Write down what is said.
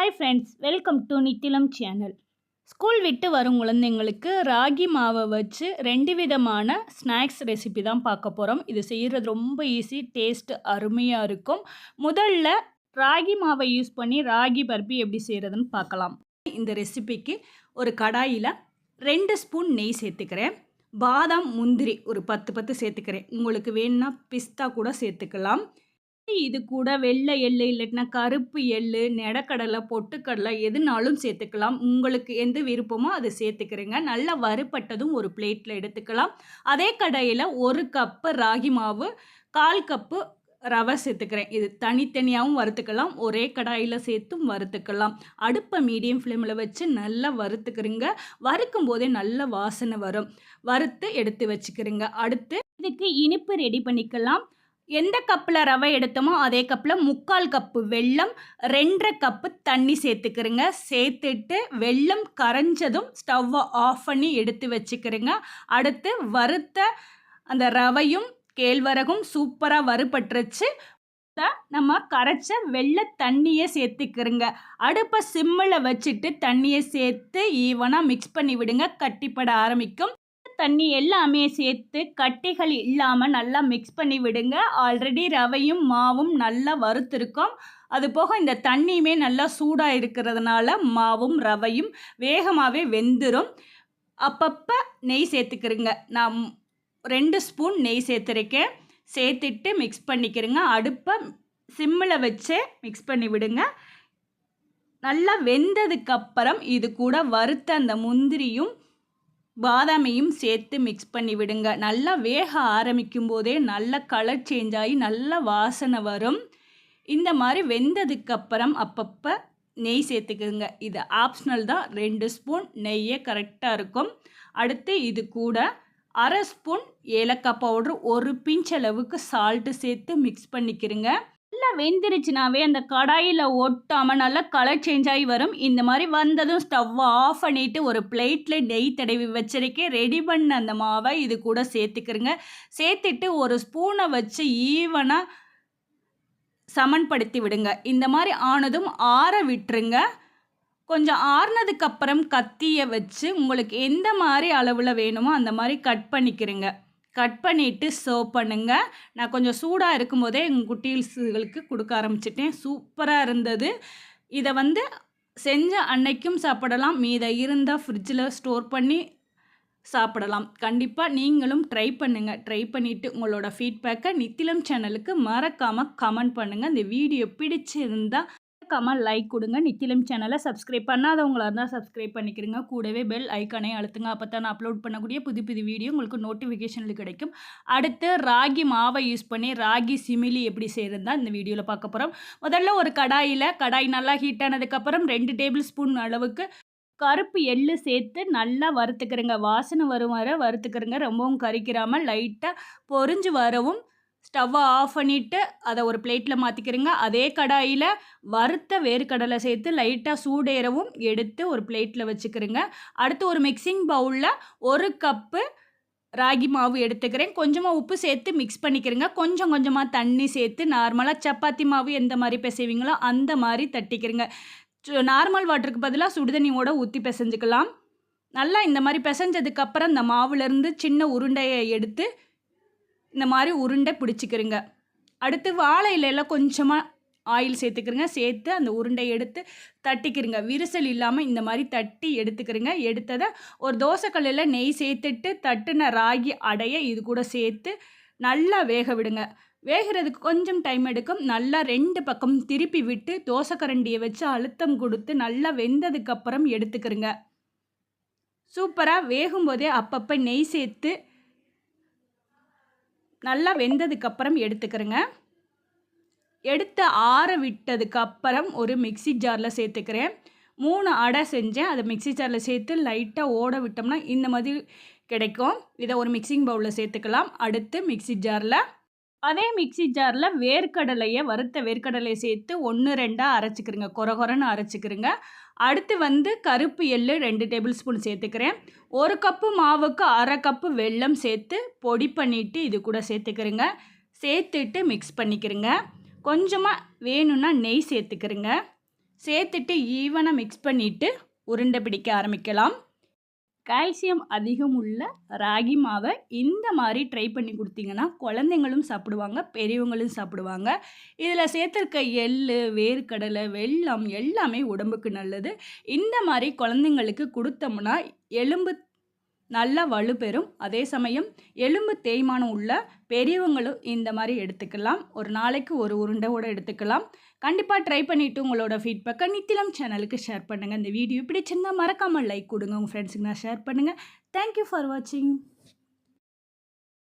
Hi friends welcome to Nithilam channel school விட்டு வரும் குழந்தைங்களுக்கு ராகி மாவை வச்சு ரெண்டு விதமான ஸ்நாக்ஸ் ரெசிபி தான் பார்க்க போகிறோம் இது செய்கிறது ரொம்ப ஈஸி டேஸ்ட் அருமையாக இருக்கும். முதல்ல ராகி மாவை யூஸ் பண்ணி ராகி பர்பி எப்படி செய்கிறதுன்னு பார்க்கலாம். இந்த ரெசிபிக்கு ஒரு கடாயில் ரெண்டு ஸ்பூன் நெய் சேர்த்துக்கிறேன். பாதாம் முந்திரி ஒரு பத்து பத்து சேர்த்துக்கிறேன். உங்களுக்கு வேணும்னா பிஸ்தா கூட சேர்த்துக்கலாம். இது கூட வெள்ளை எள்ளு இல்லைன்னா கருப்பு எள்ளு நெடக்கடலை பொட்டுக்கடலை எதுனாலும் சேர்த்துக்கலாம். உங்களுக்கு எந்த விருப்பமோ அதை சேர்த்துக்கிறேங்க. நல்லா வறுப்பட்டதும் ஒரு பிளேட்டில் எடுத்துக்கலாம். அதே கடையில் ஒரு கப்பு ராகி மாவு கால் கப்பு ரவை சேர்த்துக்கிறேன். இது தனித்தனியாகவும் வறுத்துக்கலாம். ஒரே கடாயில் சேர்த்தும் வறுத்துக்கலாம். அடுப்பை மீடியம் ஃப்ளேமில் வச்சு நல்லா வறுத்துக்கிறீங்க. வறுக்கும் போதே நல்ல வாசனை வரும். வறுத்து எடுத்து வச்சுக்கிறீங்க. அடுத்து இதுக்கு இனிப்பு ரெடி பண்ணிக்கலாம். எந்த கப்பில் ரவை எடுத்தோமோ அதே கப்பில் முக்கால் கப்பு வெல்லம் ரெண்டரை கப்பு தண்ணி சேர்த்துக்கிறேங்க. சேர்த்துட்டு வெல்லம் கரைஞ்சதும் ஸ்டவ்வை ஆஃப் பண்ணி எடுத்து வச்சுக்கிறேங்க. அடுத்து வறுத்த அந்த ரவையும் கேழ்வரகும் சூப்பராக வறுபட்டுருச்சு. நம்ம கரைச்ச வெள்ளை தண்ணியை சேர்த்துக்கிறோங்க. அடுப்பை சிம்மில் வச்சுட்டு தண்ணியை சேர்த்து ஈவனாக மிக்ஸ் பண்ணி விடுங்க. கட்டிப்பட ஆரம்பிக்கும். தண்ணி எல்லாமே சேர்த்து கட்டிகள் இல்லாமல் நல்லா மிக்ஸ் பண்ணி விடுங்க. ஆல்ரெடி ரவையும் மாவும் நல்லா வறுத்திருக்கும். அது போக இந்த தண்ணியுமே நல்லா சூடாக இருக்கிறதுனால மாவும் ரவையும் வேகமாகவே வெந்துடும் அப்பப்போ நெய் சேர்த்துக்கிறேங்க நான் ரெண்டு ஸ்பூன் நெய் சேர்த்துருக்கேன். சேர்த்துட்டு மிக்ஸ் பண்ணிக்கிறேங்க அடுப்பை சிம்மில் வச்சு மிக்ஸ் பண்ணி விடுங்க. நல்லா வெந்ததுக்கப்புறம் இது கூட வறுத்த அந்த முந்திரியும் பாதாமையும் சேர்த்து மிக்ஸ் பண்ணி விடுங்க. நல்லா வேக ஆரம்பிக்கும் போதே நல்ல கலர் சேஞ்ச் ஆகி நல்ல வாசனை வரும். இந்த மாதிரி வெந்ததுக்கப்புறம் அப்பப்போ நெய் சேர்த்துக்குங்க. இது ஆப்ஷனல் தான். ரெண்டு ஸ்பூன் நெய்யே கரெக்டாக இருக்கும். அடுத்து இது கூட அரை ஸ்பூன் ஏலக்காய் பவுட்ரு ஒரு பிஞ்ச் அளவுக்கு சால்ட்டு சேர்த்து மிக்ஸ் பண்ணிக்கிறங்க நல்லா வெந்துருச்சுனாவே அந்த கடாயில் ஒட்டாமல் நல்லா கலர் சேஞ்ச் ஆகி வரும். இந்த மாதிரி வந்ததும் ஸ்டவ்வை ஆஃப் பண்ணிவிட்டு ஒரு பிளேட்டில் நெய் தடவி வச்சிருக்கேன். ரெடி பண்ண அந்த மாவை இது கூட சேர்த்துக்கிறங்க. சேர்த்துட்டு ஒரு ஸ்பூனை வச்சு ஈவனாக சமன்படுத்தி விடுங்க. இந்த மாதிரி ஆனதும் ஆற விட்டுருங்க. கொஞ்சம் ஆறுனதுக்கப்புறம் கத்தியை வச்சு உங்களுக்கு எந்த மாதிரி அளவில் வேணுமோ அந்த மாதிரி கட் பண்ணிக்கிறேங்க. கட் பண்ணிவிட்டு சர்வ் பண்ணுங்கள் நான் கொஞ்சம் சூடாக இருக்கும்போதே எங்கள் குட்டீஸ்களுக்கு கொடுக்க ஆரம்பிச்சிட்டேன். சூப்பராக இருந்தது. இதை வந்து செஞ்ச அன்னைக்கும் சாப்பிடலாம். மீதை இருந்தால் ஃப்ரிட்ஜில் ஸ்டோர் பண்ணி சாப்பிடலாம். கண்டிப்பாக நீங்களும் ட்ரை பண்ணுங்கள் ட்ரை பண்ணிவிட்டு உங்களோட ஃபீட்பேக்கை நித்திலம் சேனலுக்கு மறக்காமல் கமெண்ட் பண்ணுங்கள் இந்த வீடியோ பிடிச்சிருந்தால் மறக்காமல் லைக் கொடுங்க. நித்திலம் சேனலை சப்ஸ்கிரைப் பண்ணாதவங்களாக இருந்தால் சப்ஸ்கிரைப் பண்ணிக்கிறங்க கூடவே பெல் ஐக்கானே அழுத்துங்க. அப்போ தான் நான் அப்லோட் பண்ணக்கூடிய புது புது வீடியோ உங்களுக்கு நோட்டிஃபிகேஷனில் கிடைக்கும். அடுத்து ராகி மாவை யூஸ் பண்ணி ராகி சிமிலி எப்படி செய்கிறது தான் இந்த வீடியோவில் பார்க்க போகிறோம் முதல்ல ஒரு கடாயில் கடாய் நல்லா ஹீட் ஆனதுக்கப்புறம் ரெண்டு டேபிள் ஸ்பூன் அளவுக்கு கருப்பு எள்ளு சேர்த்து நல்லா வறுத்துக்கிறேங்க வாசனை வரும் வர வறுத்துக்கிறேங்க ரொம்பவும் கறிக்கிறாமல் லைட்டாக பொறிஞ்சு வரவும் ஸ்டவ்வை ஆஃப் பண்ணிவிட்டு அதை ஒரு பிளேட்டில் மாற்றிக்கிறேங்க அதே கடாயில் வறுத்த வேர்க்கடலை சேர்த்து லைட்டாக சூடேறவும் எடுத்து ஒரு பிளேட்டில் வச்சுக்கிறேங்க. அடுத்து ஒரு மிக்சிங் பவுலில் ஒரு கப்பு ராகி மாவு எடுத்துக்கிறேன். கொஞ்சமாக உப்பு சேர்த்து மிக்ஸ் பண்ணிக்கிறேங்க. கொஞ்சம் கொஞ்சமாக தண்ணி சேர்த்து நார்மலாக சப்பாத்தி மாவு எந்த மாதிரி பிசைவீங்களோ அந்த மாதிரி தட்டிக்கிறேங்க. நார்மல் வாட்டருக்கு பதிலாக சுடுதண்ணியோட ஊற்றி பிசைஞ்சுக்கலாம். நல்லா இந்த மாதிரி பிசைஞ்சதுக்கப்புறம் இந்த மாவுலேருந்து சின்ன உருண்டையை எடுத்து இந்த மாதிரி உருண்டை பிடிச்சிக்கிறங்க. அடுத்து வாழை இலையில் கொஞ்சமாக ஆயில் சேர்த்துக்கிறங்க. சேர்த்து அந்த உருண்டை எடுத்து தட்டிக்கிறங்க. விரிசல் இல்லாமல் இந்த மாதிரி தட்டி எடுத்துக்கிறங்க. எடுத்ததை ஒரு தோசைக்கல்லில் நெய் சேர்த்துட்டு தட்டுன ராகி அடைய இது கூட சேர்த்து நல்லா வேக விடுங்க. வேகிறதுக்கு கொஞ்சம் டைம் எடுக்கும். நல்லா ரெண்டு பக்கம் திருப்பி விட்டு தோசைக்கரண்டியை வச்சு அழுத்தம் கொடுத்து நல்லா வெந்ததுக்கப்புறம் எடுத்துக்கிறங்க. சூப்பராக வேகும்போதே அப்பப்போ நெய் சேர்த்து நல்லா வெந்ததுக்கப்புறம் எடுத்துக்கிறேங்க. எடுத்து ஆற விட்டதுக்கப்புறம் ஒரு மிக்சி ஜாரில் சேர்த்துக்கிறேன். மூணு அடை செஞ்சேன். அதை மிக்சி ஜாரில் சேர்த்து லைட்டாக ஓட விட்டோம்னா இந்த மாதிரி கிடைக்கும். இதை ஒரு மிக்சிங் பவுலில் சேர்த்துக்கலாம். அடுத்து மிக்சி ஜாரில் அதே மிக்சி ஜாரில் வேர்க்கடலையை வறுத்த வேர்க்கடலையை சேர்த்து ஒன்று ரெண்டாக அரைச்சிக்கிறங்க கொர கொரன்னு அரைச்சிக்கிறேங்க அடுத்து வந்து கருப்பு எள்ளு ரெண்டு டேபிள் ஸ்பூன் சேர்த்துக்கிறேன். ஒரு கப்பு மாவுக்கு அரை கப்பு வெல்லம் சேர்த்து பொடி பண்ணிவிட்டு இது கூட சேர்த்துக்கிறேங்க சேர்த்துட்டு மிக்ஸ் பண்ணிக்கிறேங்க கொஞ்சமாக வேணும்னா நெய் சேர்த்துக்கிறேங்க சேர்த்துட்டு ஈவனாக மிக்ஸ் பண்ணிவிட்டு உருண்டை பிடிக்க ஆரம்பிக்கலாம். கால்சியம் அதிகம் உள்ள ராகி மாவை இந்த மாதிரி ட்ரை பண்ணி கொடுத்தீங்கன்னா குழந்தைங்களும் சாப்பிடுவாங்க பெரியவங்களும் சாப்பிடுவாங்க. இதில் சேர்த்துருக்க எள் வேர்க்கடலை வெள்ளம் எல்லாமே உடம்புக்கு நல்லது. இந்த மாதிரி குழந்தைங்களுக்கு கொடுத்தோம்னா எலும்பு நல்லா வலுப்பெறும் அதே சமயம் எலும்பு தேய்மானம் உள்ள பெரியவங்களும் இந்த மாதிரி எடுத்துக்கலாம். ஒரு நாளைக்கு ஒரு உருண்டையோட எடுத்துக்கலாம். கண்டிப்பாக ட்ரை பண்ணிவிட்டு உங்களோட ஃபீட்பேக்கை நித்திலம் சேனலுக்கு ஷேர் பண்ணுங்கள் இந்த வீடியோ பிடிச்சிருந்தால் மறக்காமல் லைக் கொடுங்க. உங்கள் ஃப்ரெண்ட்ஸுக்கு நான் ஷேர் பண்ணுங்கள் தேங்க்யூ ஃபார் வாட்சிங்